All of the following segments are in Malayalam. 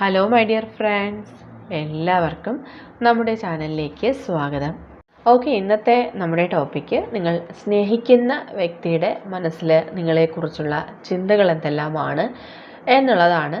ഹലോ മൈ ഡിയർ ഫ്രണ്ട്സ് എല്ലാവർക്കും നമ്മുടെ ചാനലിലേക്ക് സ്വാഗതം. ഓക്കെ ഇന്നത്തെ നമ്മുടെ ടോപ്പിക്ക് നിങ്ങൾ സ്നേഹിക്കുന്ന വ്യക്തിയുടെ മനസ്സിൽ നിങ്ങളെക്കുറിച്ചുള്ള ചിന്തകൾ എന്തെല്ലാമാണ് എന്നുള്ളതാണ്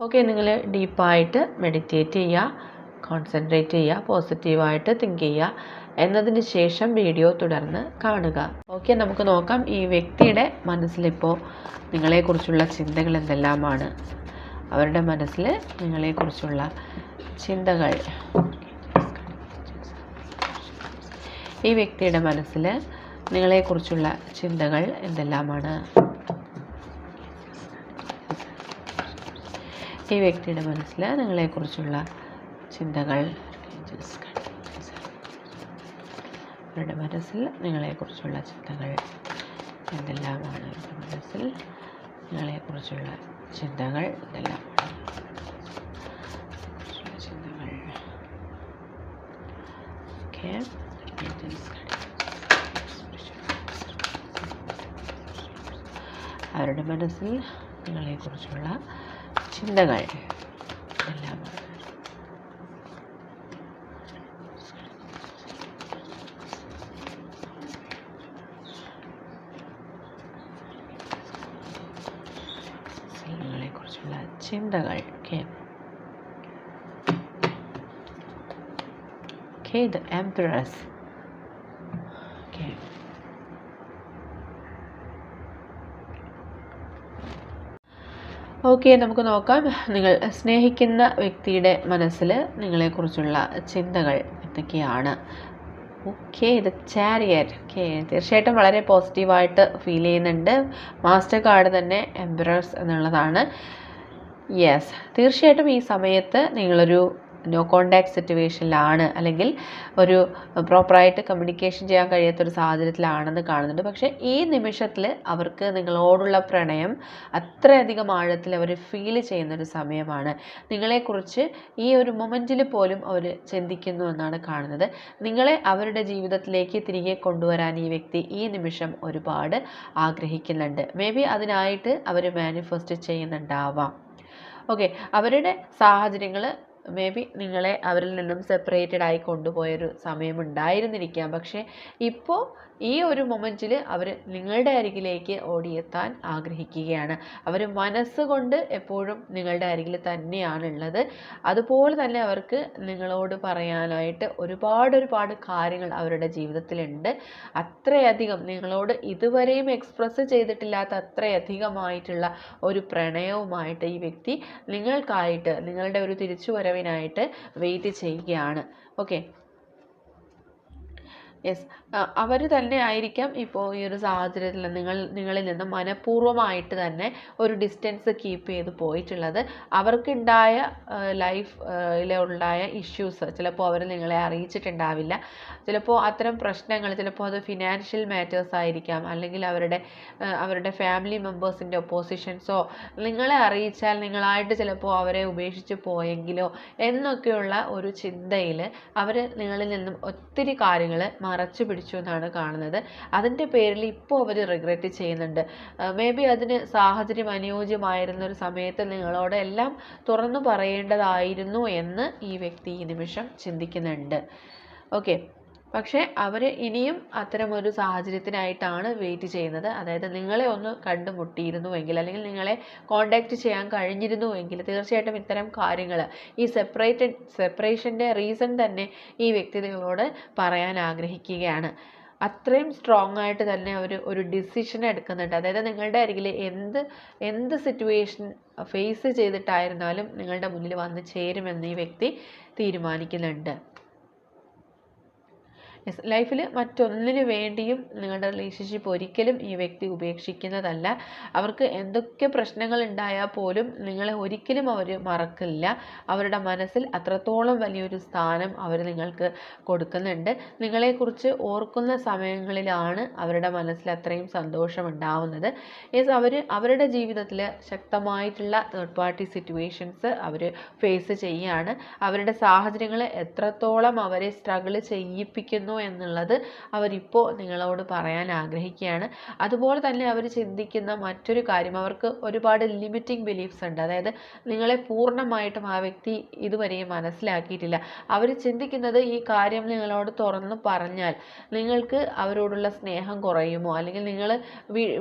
ഓക്കെ നിങ്ങൾ ഡീപ്പായിട്ട് മെഡിറ്റേറ്റ് ചെയ്യുക കോൺസെൻട്രേറ്റ് ചെയ്യുക പോസിറ്റീവായിട്ട് തിങ്ക് ചെയ്യുക. എന്നതിന് ശേഷം വീഡിയോ തുടർന്ന് കാണുക. ഓക്കെ നമുക്ക് നോക്കാം ഈ വ്യക്തിയുടെ മനസ്സിലിപ്പോൾ നിങ്ങളെക്കുറിച്ചുള്ള ചിന്തകൾ എന്തെല്ലാമാണ്? അവരുടെ മനസ്സിൽ നിങ്ങളെക്കുറിച്ചുള്ള ചിന്തകൾ. ഈ വ്യക്തിയുടെ മനസ്സിൽ നിങ്ങളെക്കുറിച്ചുള്ള ചിന്തകൾ എന്തെല്ലാമാണ്? ഈ വ്യക്തിയുടെ മനസ്സിൽ നിങ്ങളെക്കുറിച്ചുള്ള ചിന്തകൾ അവരുടെ മനസ്സിൽ നിങ്ങളെക്കുറിച്ചുള്ള ചിന്തകൾ എന്തെല്ലാമാണ്? അവരുടെ മനസ്സിൽ നിങ്ങളെക്കുറിച്ചുള്ള ചിന്തകൾ എന്തെല്ലാമാണ്? ചിന്തകൾ. അവരുടെ മനസ്സിൽ നിങ്ങളെക്കുറിച്ചുള്ള ചിന്തകൾ എല്ലാമാണ് കുറിച്ചുള്ള ചിന്തകൾ okay okay the empress okay okay നമുക്ക് നോക്കാം. നിങ്ങൾ സ്നേഹിക്കുന്ന വ്യക്തിയുടെ മനസ്സിൽ നിങ്ങളെക്കുറിച്ചുള്ള ചിന്തകൾ എന്തൊക്കെയാണ്? ഓക്കെ ഇത് ചാരിയറ്റ് ഓക്കെ തീർച്ചയായിട്ടും വളരെ പോസിറ്റീവായിട്ട് ഫീൽ ചെയ്യുന്നുണ്ട്. മാസ്റ്റർ കാർഡ് തന്നെ എംബ്രസ് എന്നുള്ളതാണ്. യെസ് തീർച്ചയായിട്ടും ഈ സമയത്ത് നിങ്ങളൊരു നോ കോണ്ടാക്ട് സിറ്റുവേഷനിലാണ് അല്ലെങ്കിൽ ഒരു പ്രോപ്പറായിട്ട് കമ്മ്യൂണിക്കേഷൻ ചെയ്യാൻ കഴിയാത്ത ഒരു സാഹചര്യത്തിലാണെന്ന് കാണുന്നുണ്ട്. പക്ഷേ ഈ നിമിഷത്തിൽ അവർക്ക് നിങ്ങളോടുള്ള പ്രണയം അത്രയധികം ആഴത്തിൽ അവർ ഫീൽ ചെയ്യുന്നൊരു സമയമാണ്. നിങ്ങളെക്കുറിച്ച് ഈ ഒരു മൊമെന്റിൽ പോലും അവർ ചിന്തിക്കുന്നു എന്നാണ് കാണുന്നത്. നിങ്ങളെ അവരുടെ ജീവിതത്തിലേക്ക് തിരികെ കൊണ്ടുവരാൻ ഈ വ്യക്തി ഈ നിമിഷം ഒരുപാട് ആഗ്രഹിക്കുന്നുണ്ട്. മേ ബി അതിനായിട്ട് അവർ മാനിഫെസ്റ്റ് ചെയ്യുന്നുണ്ടാവാം. ഓക്കെ അവരുടെ സാഹചര്യങ്ങൾ മേ ബി നിങ്ങളെ അവരിൽ നിന്നും സെപ്പറേറ്റഡ് ആയി കൊണ്ടുപോയൊരു സമയം ഉണ്ടായിരുന്നിരിക്കാം പക്ഷേ ഇപ്പോൾ ഈ ഒരു മൊമെന്റിൽ അവർ നിങ്ങളുടെ അരികിലേക്ക് ഓടിയെത്താൻ ആഗ്രഹിക്കുകയാണ്. അവർ മനസ്സുകൊണ്ട് എപ്പോഴും നിങ്ങളുടെ അരികിൽ തന്നെയാണുള്ളത്. അതുപോലെ തന്നെ അവർക്ക് നിങ്ങളോട് പറയാനായിട്ട് ഒരുപാട് ഒരുപാട് കാര്യങ്ങൾ അവരുടെ ജീവിതത്തിലുണ്ട്. അത്രയധികം നിങ്ങളോട് ഇതുവരെയും എക്സ്പ്രസ് ചെയ്തിട്ടില്ലാത്ത അത്രയധികമായിട്ടുള്ള ഒരു പ്രണയവുമായിട്ട് ഈ വ്യക്തി നിങ്ങൾക്കായിട്ട് നിങ്ങളുടെ ഒരു തിരിച്ചുവരവിനായിട്ട് വെയിറ്റ് ചെയ്യുകയാണ്. ഓക്കെ യെസ് അവർ തന്നെ ആയിരിക്കാം ഇപ്പോൾ ഈ ഒരു സാഹചര്യത്തിൽ നിങ്ങൾ നിങ്ങളിൽ നിന്ന് മനഃപൂർവമായിട്ട് തന്നെ ഒരു ഡിസ്റ്റൻസ് കീപ്പ് ചെയ്ത് പോയിട്ടുള്ളത്. അവർക്കുണ്ടായ ലൈഫിലുണ്ടായ ഇഷ്യൂസ് ചിലപ്പോൾ അവർ നിങ്ങളെ അറിയിച്ചിട്ടുണ്ടാവില്ല. ചിലപ്പോൾ അത്തരം പ്രശ്നങ്ങൾ ചിലപ്പോൾ അത് ഫിനാൻഷ്യൽ മാറ്റേഴ്സ് ആയിരിക്കാം. അല്ലെങ്കിൽ അവരുടെ അവരുടെ ഫാമിലി മെമ്പേഴ്സിന്റെ ഒപ്പോസിഷൻസോ നിങ്ങളെ അറിയിച്ചാൽ നിങ്ങളായിട്ട് ചിലപ്പോൾ അവരെ ഉപേക്ഷിച്ച് പോയെങ്കിലോ എന്നൊക്കെയുള്ള ഒരു ചിന്തയിൽ അവർ നിങ്ങളിൽ നിന്നും ഒത്തിരി കാര്യങ്ങൾ മറച്ചു പിടിച്ചു എന്നാണ് കാണുന്നത്. അതിന്റെ പേരിൽ ഇപ്പോൾ അവർ റിഗ്രറ്റ് ചെയ്യുന്നുണ്ട്. മേ ബി അതിന് സാഹചര്യം അനുയോജ്യമായിരുന്ന ഒരു സമയത്ത് നിങ്ങളോട് എല്ലാം തുറന്നു പറയേണ്ടതായിരുന്നു എന്ന് ഈ വ്യക്തി ഈ നിമിഷം ചിന്തിക്കുന്നുണ്ട്. ഓക്കെ പക്ഷേ അവർ ഇനിയും അത്തരമൊരു സാഹചര്യത്തിനായിട്ടാണ് വെയിറ്റ് ചെയ്യുന്നത്. അതായത് നിങ്ങളെ ഒന്ന് കണ്ടുമുട്ടിയിരുന്നുവെങ്കിൽ അല്ലെങ്കിൽ നിങ്ങളെ കോണ്ടാക്റ്റ് ചെയ്യാൻ കഴിഞ്ഞിരുന്നുവെങ്കിൽ തീർച്ചയായിട്ടും ഇത്തരം കാര്യങ്ങൾ ഈ സെപ്പറേറ്റഡ് സെപ്പറേഷന്റെ റീസൺ തന്നെ ഈ വ്യക്തികളോട് പറയാൻ ആഗ്രഹിക്കുകയാണ്. അത്രയും സ്ട്രോങ് ആയിട്ട് തന്നെ അവർ ഒരു ഡിസിഷൻ എടുക്കുന്നുണ്ട്. അതായത് നിങ്ങളുടെ അരികിൽ എന്ത് എന്ത് സിറ്റുവേഷൻ ഫേസ് ചെയ്തിട്ടായിരുന്നാലും നിങ്ങളുടെ മുന്നിൽ വന്ന് ചേരുമെന്ന് ഈ വ്യക്തി തീരുമാനിക്കുന്നുണ്ട്. ലൈഫിൽ മറ്റൊന്നിനു വേണ്ടിയും നിങ്ങളുടെ റിലേഷൻഷിപ്പ് ഒരിക്കലും ഈ വ്യക്തി ഉപേക്ഷിക്കുന്നതല്ല. അവർക്ക് എന്തൊക്കെ പ്രശ്നങ്ങൾ ഉണ്ടായാൽ പോലും നിങ്ങളെ ഒരിക്കലും അവർ മറക്കില്ല. അവരുടെ മനസ്സിൽ അത്രത്തോളം വലിയൊരു സ്ഥാനം അവർ നിങ്ങൾക്ക് കൊടുക്കുന്നുണ്ട്. നിങ്ങളെക്കുറിച്ച് ഓർക്കുന്ന സമയങ്ങളിലാണ് അവരുടെ മനസ്സിൽ അത്രയും സന്തോഷം ഉണ്ടാവുന്നത് യെസ് അവർ അവരുടെ ജീവിതത്തിൽ ശക്തമായിട്ടുള്ള തേർഡ് പാർട്ടി സിറ്റുവേഷൻസ് അവർ ഫേസ് ചെയ്യുകയാണ്. അവരുടെ സാഹചര്യങ്ങൾ എത്രത്തോളം അവരെ സ്ട്രഗിൾ ചെയ്യിപ്പിക്കുന്നു എന്നുള്ളത് അവരിപ്പോൾ നിങ്ങളോട് പറയാൻ ആഗ്രഹിക്കുകയാണ്. അതുപോലെ തന്നെ അവർ ചിന്തിക്കുന്ന മറ്റൊരു കാര്യം അവർക്ക് ഒരുപാട് ലിമിറ്റിംഗ് ബിലീഫ്സ് ഉണ്ട്. അതായത് നിങ്ങളെ പൂർണമായിട്ടും ആ വ്യക്തി ഇതുവരെയും മനസ്സിലാക്കിയിട്ടില്ല. അവർ ചിന്തിക്കുന്നത് ഈ കാര്യം നിങ്ങളോട് തുറന്ന് പറഞ്ഞാൽ നിങ്ങൾക്ക് അവരോടുള്ള സ്നേഹം കുറയുമോ? അല്ലെങ്കിൽ നിങ്ങൾ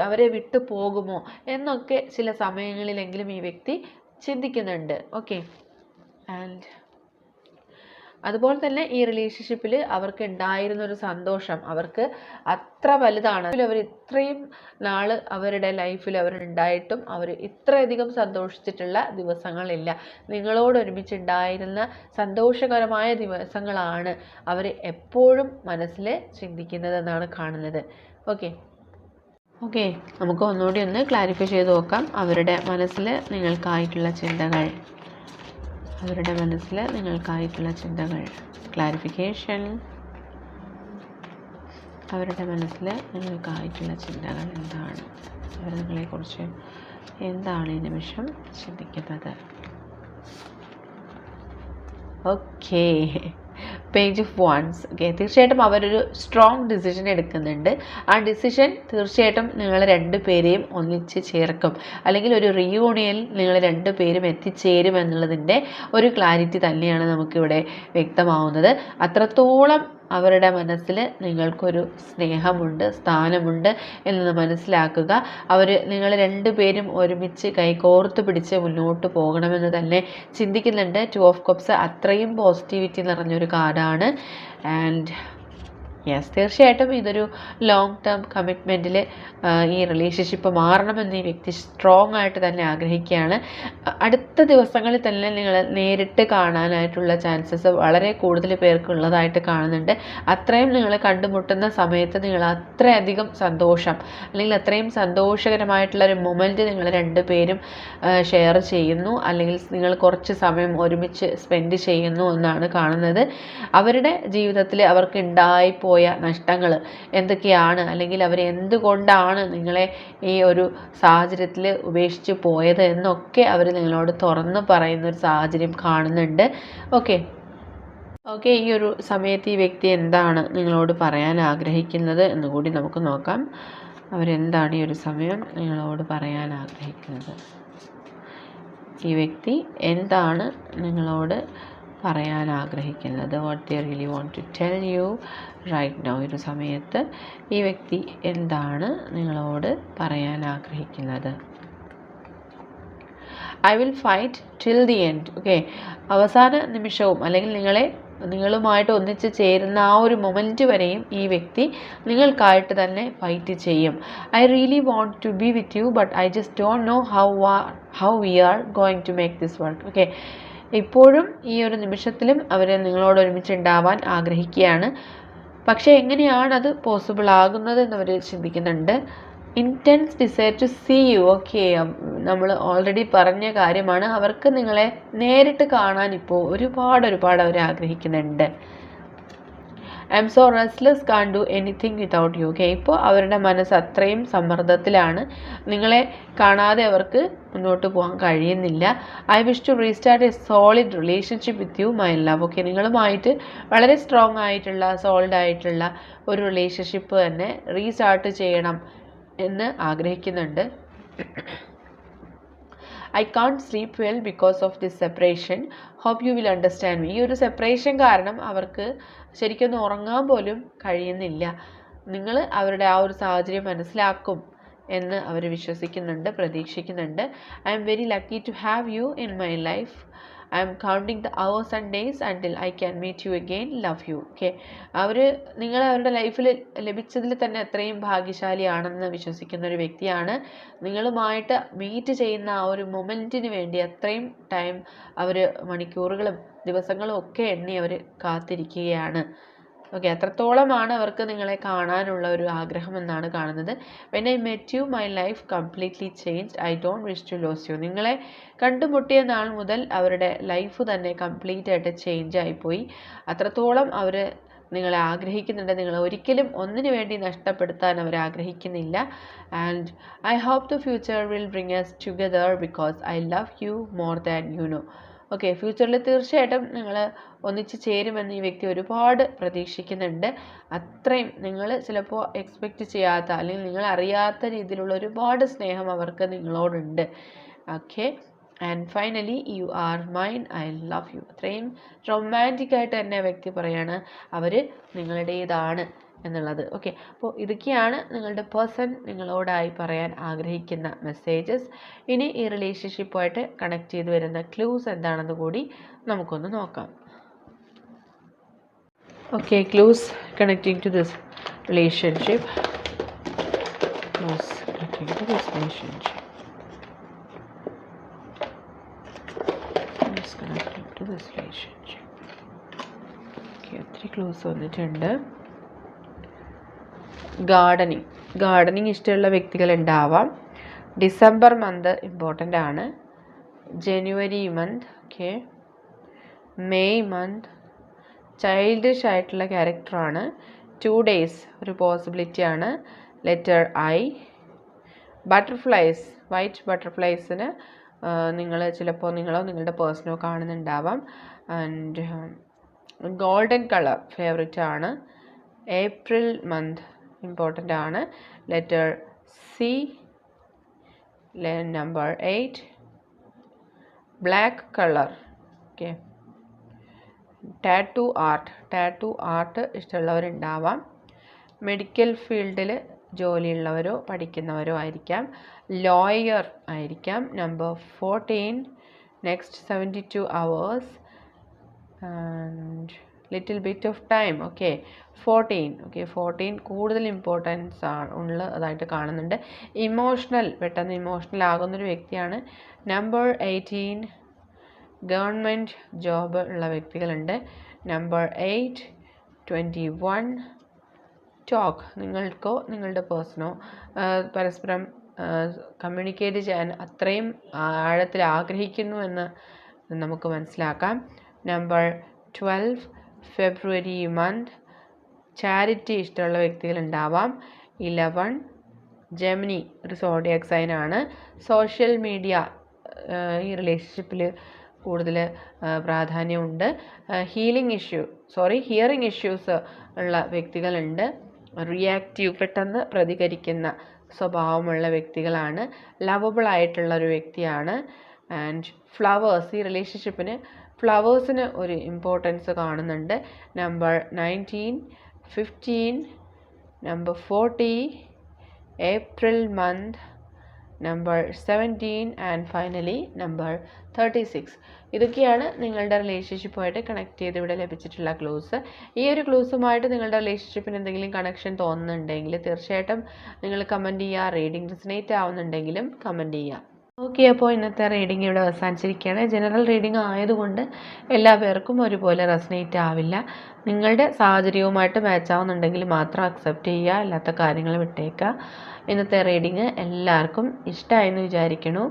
അവരെ വിട്ടു പോകുമോ? എന്നൊക്കെ ചില സമയങ്ങളിലെങ്കിലും ഈ വ്യക്തി ചിന്തിക്കുന്നുണ്ട്. ഓക്കെ ആൻഡ് അതുപോലെ തന്നെ ഈ റിലേഷൻഷിപ്പിൽ അവർക്ക് ഉണ്ടായിരുന്ന ഒരു സന്തോഷം. അവർക്ക് അത്ര വലുതാണ്. അവർ ഇത്രയും നാൾ അവരുടെ ലൈഫിൽ അവരുണ്ടായിട്ടും അവർ ഇത്രയധികം സന്തോഷിച്ചിട്ടുള്ള ദിവസങ്ങളില്ല. നിങ്ങളോട് ഒരുമിച്ചുണ്ടായിരുന്ന സന്തോഷകരമായ ദിവസങ്ങളാണ് അവർ എപ്പോഴും മനസ്സിൽ ചിന്തിക്കുന്നതെന്നാണ് കാണുന്നത്. ഓക്കെ ഓക്കെ നമുക്ക് ഒന്നുകൂടി ഒന്ന് ക്ലാരിഫൈ ചെയ്ത് നോക്കാം. അവരുടെ മനസ്സിൽ നിങ്ങൾക്കായിട്ടുള്ള ചിന്തകൾ. അവരുടെ മനസ്സിൽ നിങ്ങൾക്കായിട്ടുള്ള ചിന്തകൾ. ക്ലാരിഫിക്കേഷൻ അവരുടെ മനസ്സിൽ നിങ്ങൾക്കായിട്ടുള്ള ചിന്തകൾ എന്താണ്? അവർ നിങ്ങളെക്കുറിച്ച് എന്താണ് ഈ നിമിഷം ചിന്തിക്കുന്നത്? Okay page of wands okay തീർച്ചയായിട്ടും അവരൊരു സ്ട്രോങ് ഡിസിഷൻ എടുക്കുന്നുണ്ട്. ആ ഡിസിഷൻ തീർച്ചയായിട്ടും നിങ്ങൾ രണ്ട് പേരെയും ഒന്നിച്ച് ചേർക്കും. അല്ലെങ്കിൽ ഒരു റീയൂണിയനിൽ നിങ്ങൾ രണ്ട് പേരും എത്തിച്ചേരും എന്നുള്ളതിന്റെ ഒരു ക്ലാരിറ്റി തന്നെയാണ് നമുക്കിവിടെ വ്യക്തമാവുന്നത്. അത്രത്തോളം അവരുടെ മനസ്സിൽ നിങ്ങൾക്കൊരു സ്നേഹമുണ്ട് സ്ഥാനമുണ്ട് എന്നത് മനസ്സിലാക്കുക. അവർ നിങ്ങൾ രണ്ടുപേരും ഒരുമിച്ച് കൈകോർത്ത് പിടിച്ച് മുന്നോട്ട് പോകണമെന്ന് തന്നെ ചിന്തിക്കുന്നുണ്ട്. ടു ഓഫ് കപ്സ് അത്രയും പോസിറ്റിവിറ്റി നിറഞ്ഞൊരു കാർഡാണ്. ആൻഡ് യെസ് തീർച്ചയായിട്ടും ഇതൊരു ലോങ് ടേം കമ്മിറ്റ്മെന്റിൽ ഈ റിലേഷൻഷിപ്പ് മാറണമെന്ന് ഈ വ്യക്തി സ്ട്രോങ് ആയിട്ട് തന്നെ ആഗ്രഹിക്കുകയാണ്. അടുത്ത ദിവസങ്ങളിൽ തന്നെ നിങ്ങൾ നേരിട്ട് കാണാനായിട്ടുള്ള ചാൻസസ് വളരെ കൂടുതൽ പേർക്കുള്ളതായിട്ട് കാണുന്നുണ്ട്. അത്രയും നിങ്ങൾ കണ്ടുമുട്ടുന്ന സമയത്ത് നിങ്ങൾ അത്രയധികം സന്തോഷം അല്ലെങ്കിൽ അത്രയും സന്തോഷകരമായിട്ടുള്ള ഒരു മൊമെന്റ് നിങ്ങൾ രണ്ടുപേരും ഷെയർ ചെയ്യുന്നു. അല്ലെങ്കിൽ നിങ്ങൾ കുറച്ച് സമയം ഒരുമിച്ച് സ്പെൻഡ് ചെയ്യുന്നു എന്നാണ് കാണുന്നത്. അവരുടെ ജീവിതത്തിൽ അവർക്ക് ഉണ്ടായിപ്പോയ നഷ്ടങ്ങൾ എന്തൊക്കെയാണ്? അല്ലെങ്കിൽ അവർ എന്തുകൊണ്ടാണ് നിങ്ങളെ ഈ ഒരു സാഹചര്യത്തിൽ ഉപേക്ഷിച്ച് പോയത് എന്നൊക്കെ അവർ നിങ്ങളോട് തുറന്ന് പറയുന്ന ഒരു സാഹചര്യം കാണുന്നുണ്ട്. ഓക്കെ. ഓക്കെ ഈ ഒരു സമയത്ത് ഈ വ്യക്തി എന്താണ് നിങ്ങളോട് പറയാൻ ആഗ്രഹിക്കുന്നത് എന്ന് കൂടി നമുക്ക് നോക്കാം. അവരെന്താണ് ഈ ഒരു സമയം നിങ്ങളോട് പറയാൻ ആഗ്രഹിക്കുന്നത്? ഈ വ്യക്തി എന്താണ് നിങ്ങളോട് പറയാൻ ആഗ്രഹിക്കുന്നത്. What they really want to tell you right now ഒരു സമയത്ത് ഈ വ്യക്തി എന്താണ് നിങ്ങളോട് പറയാൻ ആഗ്രഹിക്കുന്നത്? I will fight till the end okay അവസാന നിമിഷവും അല്ലെങ്കിൽ നിങ്ങളെ നിങ്ങളുമായിട്ട് ഒന്നിച്ച് ചേരുന്ന ആ ഒരു മൊമെന്റ് വരെയും ഈ വ്യക്തി നിങ്ങൾക്കായിട്ട് തന്നെ ഫൈറ്റ് ചെയ്യും. I really want to be with you but I just don't know how are how we are going to make this work okay ഇപ്പോഴും ഈ ഒരു നിമിഷത്തിലും അവർ നിങ്ങളോട് ഒരുമിച്ച് ഉണ്ടാവാൻ ആഗ്രഹിക്കുകയാണ്. പക്ഷേ എങ്ങനെയാണ് അത് പോസിബിൾ ആകുന്നത് എന്നവർ ചിന്തിക്കുന്നുണ്ട്. Intense desire to see you okay നമ്മൾ ഓൾറെഡി പറഞ്ഞ കാര്യമാണ്. അവർക്ക് നിങ്ങളെ നേരിട്ട് കാണാൻ ഇപ്പോൾ ഒരുപാട് ഒരുപാട് അവർ ആഗ്രഹിക്കുന്നുണ്ട്. I'm so restless can't do anything without you ഇപ്പോൾ അവരുടെ മനസ്സ് അത്രയും സമ്മർദ്ദത്തിലാണ്. നിങ്ങളെ കാണാതെ അവർക്ക് മുന്നോട്ട് പോകാൻ കഴിയുന്നില്ല. I wish to restart a solid relationship with you my love okay നിങ്ങളുമായിട്ട് വളരെ സ്ട്രോങ് ആയിട്ടുള്ള സോളിഡ് ആയിട്ടുള്ള ഒരു റിലേഷൻഷിപ്പ് തന്നെ റീസ്റ്റാർട്ട് ചെയ്യണം എന്ന് ആഗ്രഹിക്കുന്നുണ്ട്. I can't sleep well because of this separation hope you will understand me ഈ ഒരു സെപ്പറേഷൻ കാരണം അവർക്ക് ശരിക്കൊന്ന് ഉറങ്ങാൻ പോലും കഴിയുന്നില്ല. നിങ്ങൾ അവരുടെ ആ ഒരു സാഹചര്യം മനസ്സിലാക്കും എന്ന് അവർ വിശ്വസിക്കുന്നുണ്ട് പ്രതീക്ഷിക്കുന്നുണ്ട്. I'm very lucky to have you in my life I'm counting the hours and days until I can meet you again love you okay അവർ നിങ്ങൾ അവരുടെ ലൈഫിൽ ലഭിച്ചതിൽ തന്നെ അത്രയും ഭാഗ്യശാലിയാണെന്ന് വിശ്വസിക്കുന്ന ഒരു വ്യക്തിയാണ്. നിങ്ങളുമായിട്ട് മീറ്റ് ചെയ്യുന്ന ആ ഒരു മൊമെന്റിന് വേണ്ടി അത്രയും ടൈം അവർ മണിക്കൂറുകളും ദിവസങ്ങളും ഒക്കെ എണ്ണി അവർ കാത്തിരിക്കുകയാണ്. ഓക്കെ അത്രത്തോളമാണ് അവർക്ക് നിങ്ങളെ കാണാനുള്ള ഒരു ആഗ്രഹം എന്നാണ് കാണുന്നത്. When I met you my life completely change I don't wish to lose you നിങ്ങളെ കണ്ടുമുട്ടിയ നാൾ മുതൽ അവരുടെ ലൈഫ് തന്നെ കംപ്ലീറ്റ് ആയിട്ട് ചേഞ്ച് ആയിപ്പോയി. അത്രത്തോളം അവർ നിങ്ങളെ ആഗ്രഹിക്കുന്നുണ്ട്. നിങ്ങളെ ഒരിക്കലും ഒന്നിനു വേണ്ടി നഷ്ടപ്പെടുത്താൻ അവർ ആഗ്രഹിക്കുന്നില്ല. And I hope the future will bring us together because I love you more than you know okay ഫ്യൂച്ചറിൽ തീർച്ചയായിട്ടും നിങ്ങൾ ഒന്നിച്ച് ചേരുമെന്ന് ഈ വ്യക്തി ഒരുപാട് പ്രതീക്ഷിക്കുന്നുണ്ട്. അത്രയും നിങ്ങൾ ചിലപ്പോൾ എക്സ്പെക്റ്റ് ചെയ്യാത്ത അല്ലെങ്കിൽ നിങ്ങൾ അറിയാത്ത രീതിയിലുള്ള ഒരുപാട് സ്നേഹം അവർക്ക് നിങ്ങളോടുണ്ട്. Okay and finally you are mine I love you അത്രയും റൊമാന്റിക് ആയിട്ട് തന്നെ വ്യക്തി പറയാണ്. അവർ നിങ്ങളുടേതാണ്. എന്നുള്ളത്. ഓക്കെ അപ്പോൾ ഇതൊക്കെയാണ് നിങ്ങളുടെ പേഴ്സൺ നിങ്ങളോടായി പറയാൻ ആഗ്രഹിക്കുന്ന മെസ്സേജസ് ഇനി ഈ റിലേഷൻഷിപ്പുമായിട്ട് കണക്ട് ചെയ്ത് വരുന്ന ക്ലൂസ് എന്താണെന്ന് കൂടി നമുക്കൊന്ന് നോക്കാം. Okay clues connecting to this relationship clues connecting to this relationship connected to gardening. Gardening ഇഷ്ടമുള്ള വ്യക്തികൾ ഉണ്ടാവാം. ഡിസംബർ മന്ത് ഇമ്പോർട്ടന്റ് ആണ്. January month okay May month childish ആയിട്ടുള്ള ക്യാരക്ടറാണ് ടു ഡേയ്സ് ഒരു പോസിബിലിറ്റി ആണ്. ലെറ്റർ ഐ ബട്ടർഫ്ലൈസ് വൈറ്റ് ബട്ടർഫ്ലൈസിന് നിങ്ങൾ ചിലപ്പോൾ നിങ്ങളോ നിങ്ങളുടെ പേഴ്സണോ കാണുന്നുണ്ടാവാം. ആൻഡ് ഗോൾഡൻ കളർ ഫേവറേറ്റ് ആണ്. April month. ഇമ്പോർട്ടന്റ് ആണ്. Letter C number eight black colour okay tattoo art tattoo art ഇഷ്ടമുള്ളവരുണ്ടാവാം. Medical ഫീൽഡിൽ ജോലിയുള്ളവരോ പഠിക്കുന്നവരോ ആയിരിക്കാം. ലോയർ ആയിരിക്കാം. Number fourteen next seventy two hours and little bit of time okay fourteen okay fourteen കൂടുതൽ ഇമ്പോർട്ടൻസ് ആണ് ഉള്ളതായിട്ട് കാണുന്നുണ്ട്. ഇമോഷണൽ പെട്ടെന്ന് ഇമോഷണൽ ആകുന്നൊരു വ്യക്തിയാണ്. നമ്പർ എയ്റ്റീൻ ഗവൺമെന്റ് ജോബ് ഉള്ള വ്യക്തികളുണ്ട്. Number eight twenty one talk നിങ്ങൾക്കോ നിങ്ങളുടെ പേഴ്സണോ പരസ്പരം കമ്മ്യൂണിക്കേറ്റ് ചെയ്യാൻ അത്രയും ആഴത്തിൽ ആഗ്രഹിക്കുന്നു എന്ന് നമുക്ക് മനസ്സിലാക്കാം. Number twelve February month charity ഇഷ്ടമുള്ള വ്യക്തികളുണ്ടാവാം. ഇലവൺ ജെമിനി ഒരു സോഡിയാക് ആണ്. സോഷ്യൽ മീഡിയ ഈ റിലേഷൻഷിപ്പിൽ കൂടുതൽ പ്രാധാന്യമുണ്ട്. Healing issue sorry hearing issues ഉള്ള വ്യക്തികളുണ്ട്. റിയാക്റ്റീവ് പെട്ടെന്ന് പ്രതികരിക്കുന്ന സ്വഭാവമുള്ള വ്യക്തികളാണ്. ലവബിൾ ആയിട്ടുള്ള ഒരു വ്യക്തിയാണ്. ആൻഡ് ഫ്ലവേഴ്സ് ഈ റിലേഷൻഷിപ്പിന് ഫ്ലവേഴ്സിന് ഒരു ഇമ്പോർട്ടൻസ് കാണുന്നുണ്ട്. Number nineteen fifteen number forty April month number seventeen and finally number thirty six ഇതൊക്കെയാണ് നിങ്ങളുടെ റിലേഷൻഷിപ്പുമായിട്ട് കണക്ട് ചെയ്ത് ഇവിടെ ലഭിച്ചിട്ടുള്ള ക്ലൂസ് ഈ ഒരു ക്ലൂസുമായിട്ട് നിങ്ങളുടെ റിലേഷൻഷിപ്പിന് എന്തെങ്കിലും കണക്ഷൻ തോന്നുന്നുണ്ടെങ്കിൽ തീർച്ചയായിട്ടും നിങ്ങൾ കമന്റ് ചെയ്യുക റീഡിംഗ് റിസനേറ്റ് ആവുന്നുണ്ടെങ്കിലും കമന്റ് ചെയ്യുക. ഓക്കെ അപ്പോൾ ഇന്നത്തെ റീഡിംഗ് ഇവിടെ അവസാനിച്ചിരിക്കുകയാണ്. ജനറൽ റീഡിംഗ് ആയതുകൊണ്ട് എല്ലാ പേർക്കും ഒരുപോലെ റെസനേറ്റ് ആവില്ല. നിങ്ങളുടെ സാഹചര്യവുമായിട്ട് മാച്ച് ആവുന്നുണ്ടെങ്കിൽ മാത്രം അക്സെപ്റ്റ് ചെയ്യുക അല്ലാത്ത കാര്യങ്ങൾ വിട്ടേക്കുക. ഇന്നത്തെ റീഡിങ് എല്ലാവർക്കും ഇഷ്ടമായെന്ന് വിചാരിക്കണു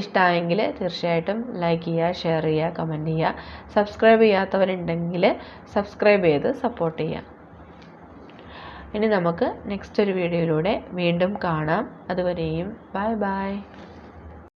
ഇഷ്ടമായെങ്കിൽ തീർച്ചയായിട്ടും ലൈക്ക് ചെയ്യുക ഷെയർ ചെയ്യുക കമന്റ് ചെയ്യുക. സബ്സ്ക്രൈബ് ചെയ്യാത്തവരുണ്ടെങ്കിൽ സബ്സ്ക്രൈബ് ചെയ്ത് സപ്പോർട്ട് ചെയ്യുക. ഇനി നമുക്ക് നെക്സ്റ്റ് ഒരു വീഡിയോയിലൂടെ വീണ്ടും കാണാം. അതുവരെയും ബൈ ബൈ